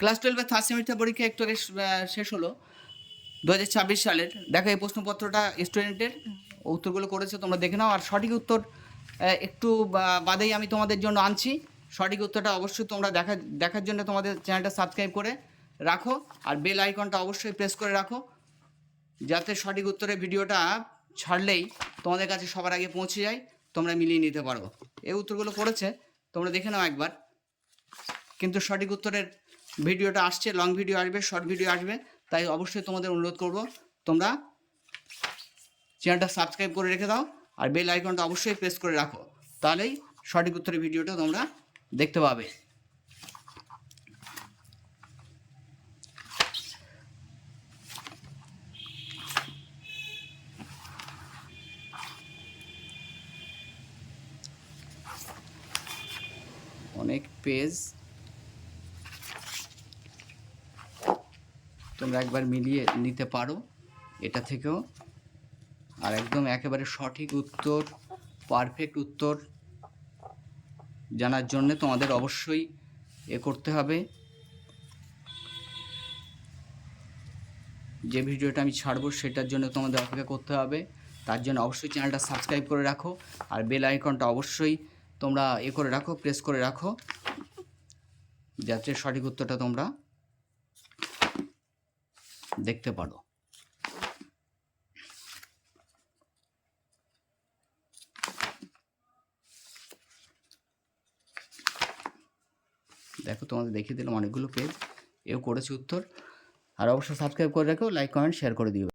Class টুয়েলভের third semester পরীক্ষা একটু আগে শেষ হলো। দু হাজার ছাব্বিশ সালের। দেখো, এই প্রশ্নপত্রটা স্টুডেন্টের উত্তরগুলো করেছে, তোমরা দেখে নাও। আর সঠিক উত্তর একটু বাদেই আমি তোমাদের জন্য আনছি। সঠিক উত্তরটা অবশ্যই তোমরা দেখা, দেখার জন্য তোমাদের চ্যানেলটা সাবস্ক্রাইব করে রাখো। আর বেল আইকনটা অবশ্যই প্রেস করে রাখো। যাতে সঠিক উত্তরের ভিডিওটা ছাড়লেই তোমাদের কাছে সবার আগে পৌঁছে যায়, তোমরা মিলিয়ে নিতে পারো। এই উত্তরগুলো করেছে, তোমরা দেখে নাও একবার। কিন্তু সঠিক উত্তরের ভিডিওটা আসছে লং ভিডিও আসবে শর্ট ভিডিও আসবে, তাই অবশ্যই তোমাদের অনুরোধ করব, তোমরা চ্যানেলটা সাবস্ক্রাইব করে রেখে দাও, আর বেল আইকনটা অবশ্যই প্রেস করে রাখো, তাহলেই সঠিক উত্তরের ভিডিওটা তোমরা দেখতে পাবে। অনেক পেজ তোমরা একবার মিলিয়ে নিতে পারো। এটা থেকেও। আর একদম একেবারে সঠিক উত্তর পারফেক্ট উত্তর জানার জন্য তোমাদের অবশ্যই এ করতে হবে। যে ভিডিওটা আমি ছাড়বো সেটার জন্য তোমাদের অপেক্ষা করতে হবে। তার জন্য অবশ্যই চ্যানেলটা সাবস্ক্রাইব করে রাখো। আর বেল আইকনটা অবশ্যই তোমরা এ করে রাখো, প্রেস করে রাখো। যাতে সঠিক উত্তরটা তোমরা দেখতে পারো। দেখো, তোমাদের দেখিয়ে দিলাম অনেকগুলো পেজ এও করেছে উত্তর। আর অবশ্যই সাবস্ক্রাইব করে রাখো লাইক কমেন্ট শেয়ার করে দিও।